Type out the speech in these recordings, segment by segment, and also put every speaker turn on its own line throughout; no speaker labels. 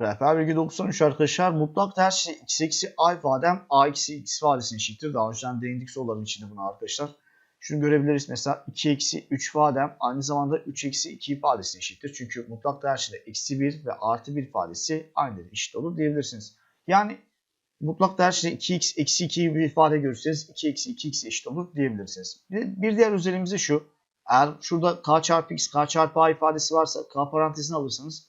Rehber bilgi 93 arkadaşlar. Mutlak değer x eksi a ifadem a eksi x ifadesine eşittir. Daha önceden değindik soruların içinde buna arkadaşlar. Şunu görebiliriz mesela 2 eksi 3 ifadem aynı zamanda 3 eksi 2 ifadesine eşittir. Çünkü mutlak değer içinde eksi 1 ve artı 1 ifadesi aynı eşit olur diyebilirsiniz. Yani mutlak değer içinde 2x eksi 2 gibi bir ifade görürseniz 2 eksi 2x eşit olur diyebilirsiniz. Bir, diğer özelliğimiz şu. Eğer şurada k çarpı x, k çarpı a ifadesi varsa k parantezini alırsanız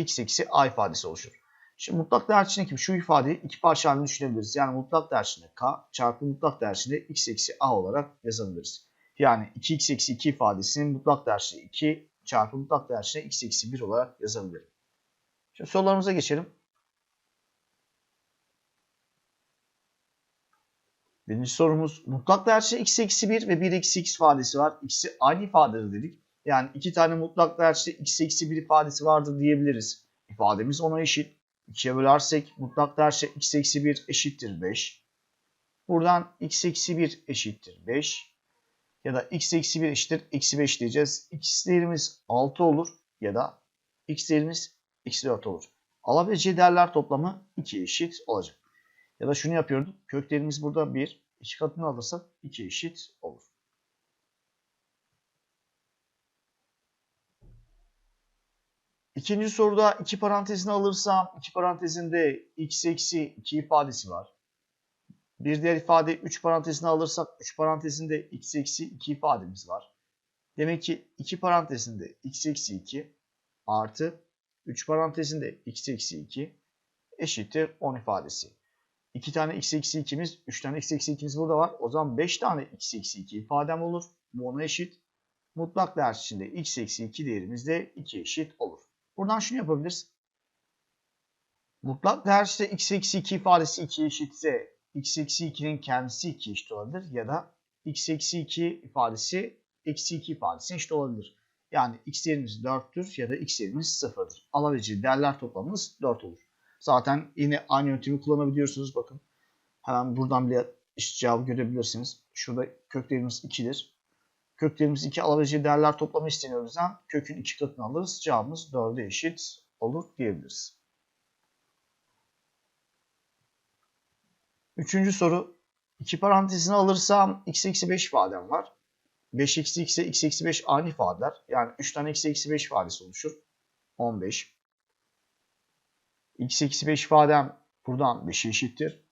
x eksi a ifadesi oluşur. Şimdi mutlak değer içindeki şu ifadeyi iki parça halinde düşünebiliriz. Yani mutlak değer içinde k çarpı mutlak değer içinde x eksi a olarak yazabiliriz. Yani 2x eksi 2 ifadesinin mutlak değer içinde 2 çarpı mutlak değer içinde x eksi 1 olarak yazabilirim. Şimdi sorularımıza geçelim. Birinci sorumuz mutlak değer içinde x eksi 1 ve 1 eksi x ifadesi var. İkisi aynı ifadedir dedik. Yani iki tane mutlak değer içinde x eksi 1 ifadesi vardır diyebiliriz. İfademiz ona eşit. 2'ye bölersek mutlak değer içinde x eksi 1 eşittir 5. Buradan x eksi 1 eşittir 5. Ya da x eksi 1 eşittir eksi 5 diyeceğiz. X değerimiz 6 olur ya da x değerimiz eksi 4 olur. Alabileceği değerler toplamı 2 eşit olacak. Ya da şunu yapıyorduk. Köklerimiz burada 1. 2 katını alırsak 2 eşit olur. İkinci soruda iki parantezini alırsam iki parantezinde x eksi 2 ifadesi var. Bir diğer ifade 3 parantezini alırsak 3 parantezinde x eksi 2 ifademiz var. Demek ki 2 parantezinde x eksi 2 artı 3 parantezinde x eksi 2 eşittir 10 ifadesi. 2 tane x eksi 2'miz, 3 tane x eksi 2'miz burada var. O zaman 5 tane x eksi 2 ifadem olur. Bu ona eşit. Mutlak değer içinde x eksi 2 değerimiz de 2 eşit olur. Buradan şunu yapabiliriz. Mutlak değer işte x eksi 2 ifadesi 2 eşitse x eksi 2'nin kendisi 2 eşit olabilir. Ya da x eksi 2 ifadesi eksi 2 ifadesi eşit olabilir. Yani x değerimiz 4'tür ya da x değerimiz 0'dır. Alabileceği değerler toplamımız 4 olur. Zaten yine aynı yöntemi kullanabiliyorsunuz. Bakın hemen buradan bile iş cevabı görebilirsiniz. Şurada köklerimiz 2'dir. Köklerimiz 2 alabileceği değerler toplamı isteniyor bizden. Kökün 2 katını alırız. Cevabımız 4'e eşit olur diyebiliriz. Üçüncü soru. 2 parantezini alırsam x eksi 5 ifadem var. 5 eksi x ile x eksi 5 aynı ifadeler. Yani 3 tane x eksi 5 ifadesi oluşur. 15. x eksi 5 ifadem buradan 5'e eşittir.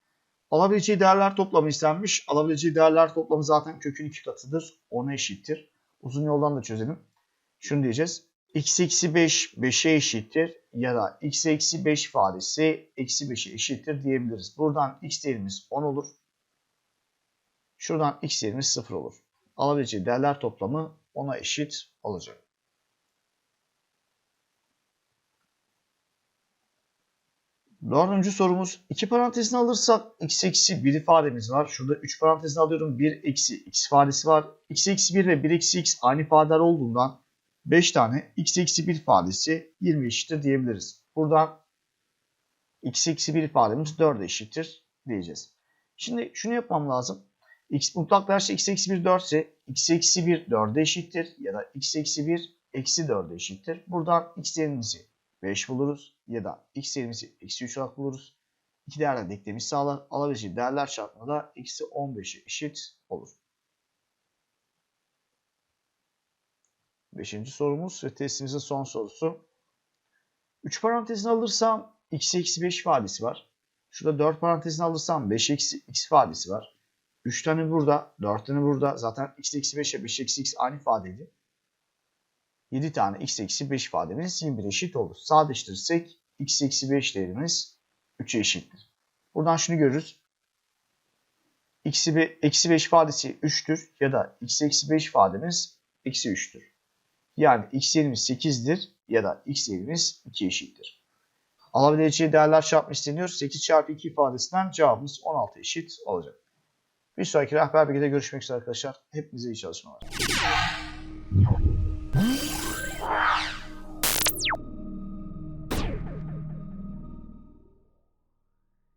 Alabileceği değerler toplamı istenmiş. Alabileceği değerler toplamı zaten kökün 2 katıdır. 10'a eşittir. Uzun yoldan da çözelim. Şunu diyeceğiz. x eksi 5 5'e eşittir. Ya da x eksi 5 ifadesi eksi 5'e eşittir diyebiliriz. Buradan x değerimiz 10 olur. Şuradan x değerimiz 0 olur. Alabileceği değerler toplamı 10'a eşit olacak. Dördüncü sorumuz. iki parantezini alırsak x eksi 1 ifademiz var. Şurada 3 parantezini alıyorum. 1 eksi x ifadesi var. x eksi 1 ve 1 eksi x aynı ifadeler olduğundan 5 tane x eksi 1 ifadesi 20 eşittir diyebiliriz. Buradan x eksi 1 ifademiz 4 eşittir diyeceğiz. Şimdi şunu yapmam lazım. x mutlak değerse x eksi 1 4 ise x eksi 1 4'e eşittir ya da x eksi 1 eksi 4'e eşittir. Buradan x değerimizi 5 buluruz ya da x değerimizi eksi 3 olarak buluruz. İki değerler denklemi sağlar. Alabileceği değerler çarpımı da eksi 15'e eşit olur. Beşinci sorumuz ve testimizin son sorusu. 3 parantezini alırsam x eksi 5 ifadesi var. Şurada 4 parantezini alırsam 5 eksi x ifadesi var. 3 tane burada, 4 tane burada. Zaten x eksi 5 ile 5 eksi x aynı ifadeydi. 7 tane x eksi 5 ifademiz 21 eşit olur. Sadeleştirirsek x eksi 5 değerimiz 3'e eşittir. Buradan şunu görürüz. Eksi 5 ifadesi 3'tür ya da x eksi 5 ifademiz eksi 3'tür. Yani x değerimiz 8'dir ya da x değerimiz 2 eşittir. Alabileceği değerler çarpma isteniyor. 8 çarpı 2 ifadesinden cevabımız 16 eşit olacak. Bir sonraki rehber bilgide görüşmek üzere arkadaşlar. Hepinize iyi çalışmalar.